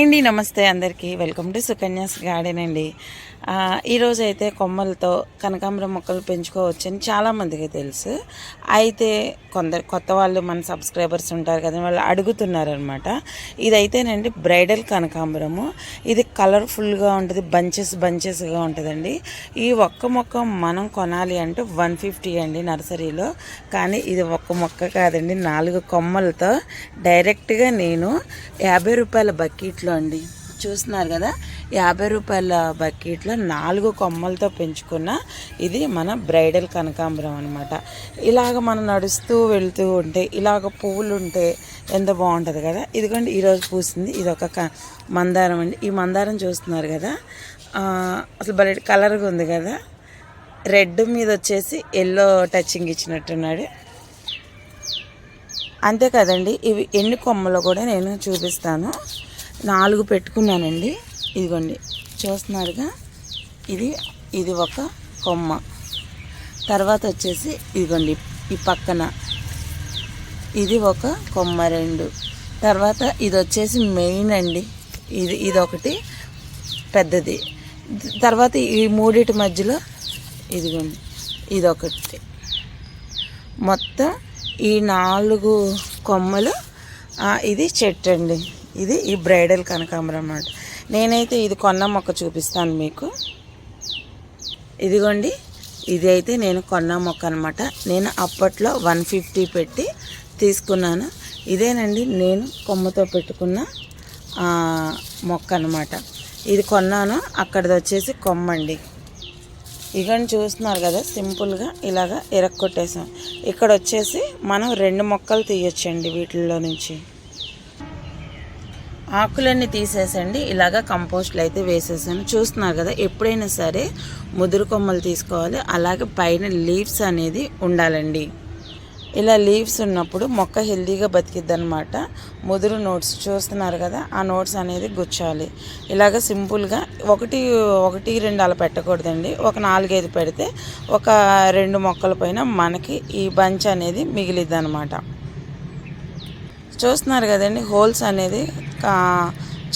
Hi అండి నమస్తే అందరికీ. వెల్కమ్ టు సుకన్యాస్ గార్డెన్ అండి. ఈరోజు అయితే కొమ్మలతో కనకాంబరం మొక్కలు పెంచుకోవచ్చని చాలామందికి తెలుసు. అయితే కొందరు కొత్త వాళ్ళు మన సబ్స్క్రైబర్స్ ఉంటారు కదా వాళ్ళు అడుగుతున్నారనమాట ఇదైతేనండి బ్రైడల్ కనకాంబరము. ఇది కలర్ఫుల్గా ఉంటుంది బంచెస్ బంచెస్గా ఉంటుందండి. ఈ ఒక్క మొక్క మనం కొనాలి అంటే వన్ ఫిఫ్టీ అండి నర్సరీలో. కానీ ఇది ఒక్క మొక్క కాదండి నాలుగు కొమ్మలతో డైరెక్ట్గా నేను యాభై రూపాయల బకెట్లో అండి. చూస్తున్నారు కదా యాభై రూపాయల బకెట్లో నాలుగు కొమ్మలతో పెంచుకున్న ఇది మన బ్రైడల్ కనకాంబరం అనమాట ఇలాగ మనం నడుస్తూ వెళ్తూ ఉంటే ఇలాగ పువ్వులు ఉంటే ఎంత బాగుంటుంది కదా. ఇదిగోండి ఈరోజు పూసింది. ఇది ఒక క- మందారం అండి. ఈ మందారం చూస్తున్నారు కదా అసలు భలే కలర్గా ఉంది కదా. రెడ్ మీద వచ్చేసి ఎల్లో టచింగ్ ఇచ్చినట్టున్నాడు. అంతే కదండి ఇవి ఎన్ని కొమ్మలు కూడా నేను చూపిస్తాను. నాలుగు పెట్టుకున్నానండి. ఇదిగోండి. చూస్తున్నారుగా? ఇది ఇది ఒక కొమ్మ. తర్వాత వచ్చేసి ఇదిగోండి ఈ పక్కన. ఇది ఒక కొమ్మ రెండు. తర్వాత ఇది వచ్చేసి మెయిన్ అండి. ఇది ఇది ఒకటి పెద్దది. తర్వాత ఈ మూడిటి మధ్యలో ఇదిగోండి ఇది ఒకటి మొత్తం ఈ నాలుగు కొమ్మలు ఇది చెట్టు అండి. ఇది ఈ బ్రైడల్ కనకాంబరం అన్నమాట. నేనైతే ఇది కొన్న మొక్క చూపిస్తాను మీకు. ఇదిగోండి ఇది అయితే నేను కొన్న మొక్క అనమాట నేను అప్పట్లో వన్ ఫిఫ్టీ పెట్టి తీసుకున్నాను. ఇదేనండి నేను కొమ్మతో పెట్టుకున్న మొక్క అనమాట ఇది కొన్నాను అక్కడిది వచ్చేసి కొమ్మండి. ఇగని చూస్తున్నారు కదా సింపుల్గా ఇలాగా ఎరక్కొట్టేసాం ఇక్కడ వచ్చేసి మనం రెండు మొక్కలు తీయొచ్చండి వీటిల్లో నుంచి. ఆకులన్నీ తీసేసండి. ఇలాగ కంపోస్ట్లు అయితే వేసేసాను. చూస్తున్నారు కదా ఎప్పుడైనా సరే ముదురు కొమ్మలు తీసుకోవాలి. అలాగే పైన లీవ్స్ అనేది ఉండాలండి. ఇలా లీవ్స్ ఉన్నప్పుడు మొక్క హెల్దీగా బతికిద్ది అనమాట ముదురు నోట్స్ చూస్తున్నారు కదా ఆ నోట్స్ అనేది గుచ్చాలి. ఇలాగ సింపుల్గా ఒకటి ఒకటి రెండు అలా పెట్టకూడదండి. ఒక నాలుగైదు పెడితే ఒక రెండు మొక్కల పైన మనకి ఈ బంచ్ అనేది మిగిలిద్ది అనమాట చూస్తున్నారు కదండి హోల్స్ అనేది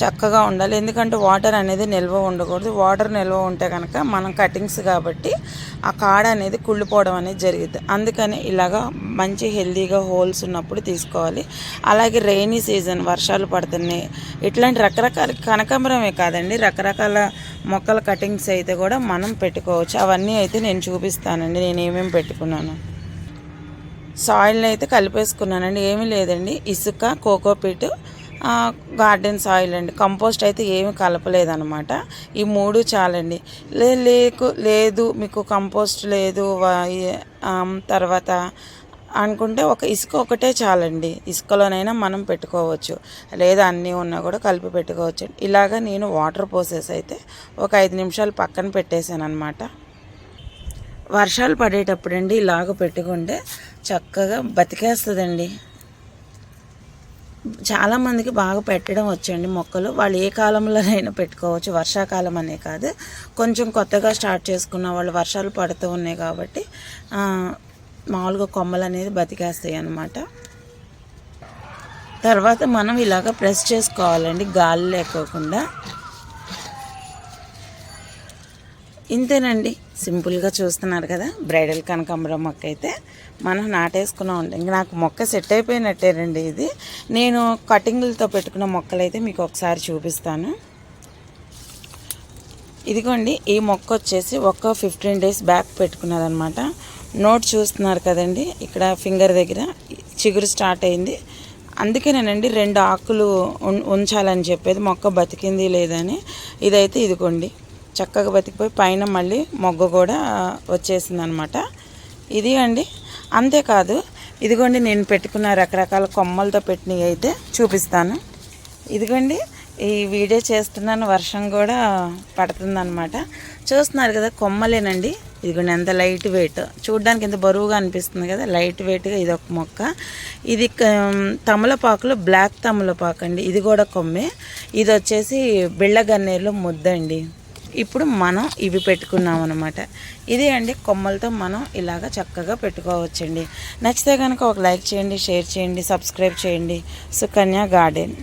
చక్కగా ఉండాలి. ఎందుకంటే వాటర్ అనేది నిల్వ ఉండకూడదు. వాటర్ నిల్వ ఉంటే కనుక మనం కటింగ్స్ కాబట్టి ఆ కాడ అనేది కుళ్ళిపోవడం అనేది జరిగింది అందుకని ఇలాగా మంచి హెల్దీగా హోల్స్ ఉన్నప్పుడు తీసుకోవాలి. అలాగే రెయినీ సీజన్ వర్షాలు పడుతున్నాయి. ఇట్లాంటి రకరకాల కనకాంబరమే కాదండి రకరకాల మొక్కల కటింగ్స్ అయితే కూడా మనం పెట్టుకోవచ్చు. అవన్నీ అయితే నేను చూపిస్తానండి నేను ఏమేమి పెట్టుకున్నాను. సాయిల్ని అయితే కలిపేసుకున్నానండి ఏమీ లేదండి. ఇసుక కోకోపీట్ గార్డెన్ సాయిల్ అండి. కంపోస్ట్ అయితే ఏమి కలపలేదనమాట ఈ మూడు చాలండి. లే లేకు లేదు మీకు కంపోస్ట్ లేదు తర్వాత అనుకుంటే ఒక ఇసుక ఒకటే చాలండి. ఇసుకలోనైనా మనం పెట్టుకోవచ్చు. లేదా అన్నీ ఉన్నా కూడా కలిపి పెట్టుకోవచ్చు. ఇలాగ నేను వాటర్ పోసేసి అయితే ఒక ఐదు నిమిషాలు పక్కన పెట్టేశాను అనమాట వర్షాలు పడేటప్పుడు అండి ఇలాగ పెట్టుకుంటే చక్కగా బతికేస్తుందండి. చాలామందికి బాగా పెట్టడం వచ్చండి మొక్కలు. వాళ్ళు ఏ కాలంలోనైనా పెట్టుకోవచ్చు. వర్షాకాలం అనే కాదు. కొంచెం కొత్తగా స్టార్ట్ చేసుకున్న వాళ్ళు వర్షాలు పడుతూ ఉన్నాయి కాబట్టి మామూలుగా కొమ్మలు అనేది బతికేస్తాయి అన్నమాట. తర్వాత మనం ఇలాగ ప్రెస్ చేసుకోవాలండి. గాలి లేకోకుండా. ఇంతేనండి. సింపుల్గా చూస్తున్నారు కదా బ్రైడల్ కనకాంబరం మొక్క అయితే మనం నాటేసుకున్నాం ఉంటే ఇంక నాకు మొక్క సెట్ అయిపోయినట్టేనండి ఇది. నేను కటింగ్లతో పెట్టుకున్న మొక్కలు అయితే మీకు ఒకసారి చూపిస్తాను. ఇదిగోండి ఈ మొక్క వచ్చేసి ఒక ఫిఫ్టీన్ డేస్ బ్యాక్ పెట్టుకున్నదనమాట నోట్ చూస్తున్నారు కదండి ఇక్కడ ఫింగర్ దగ్గర చిగురు స్టార్ట్ అయింది. అందుకేనేనండి రెండు ఆకులు ఉంచాలని చెప్పేది. మొక్క బతికింది లేదని. ఇదైతే ఇదిగోండి. చక్కగా బతికిపోయి పైన మళ్ళీ మొగ్గ కూడా వచ్చేసింది అనమాట ఇది అండి అంతేకాదు ఇదిగోండి నేను పెట్టుకున్న రకరకాల కొమ్మలతో పెట్టినవి అయితే చూపిస్తాను. ఇదిగోండి ఈ వీడియో చేస్తున్నాను వర్షం కూడా పడుతుందనమాట. చూస్తున్నారు కదా కొమ్మలేనండి. ఇదిగోండి ఎంత లైట్ వెయిట్. చూడడానికి ఎంత బరువుగా అనిపిస్తుంది కదా లైట్ వెయిట్గా ఇది ఒక మొక్క. ఇది క- తమలపాకులో బ్లాక్ తమలపాకు అండి ఇది కూడా కొమ్మే. ఇది వచ్చేసి బిళ్ళ గన్నేరులో ముద్ద ముద్దండి. ఇప్పుడు మనం ఇవి పెట్టుకున్నాం అనమాట ఇదే అండి కొమ్మలతో మనం ఇలాగ చక్కగా పెట్టుకోవచ్చండి. నచ్చితే కనుక ఒక లైక్ చేయండి షేర్ చేయండి సబ్స్క్రైబ్ చేయండి. సుకన్య గార్డెన్.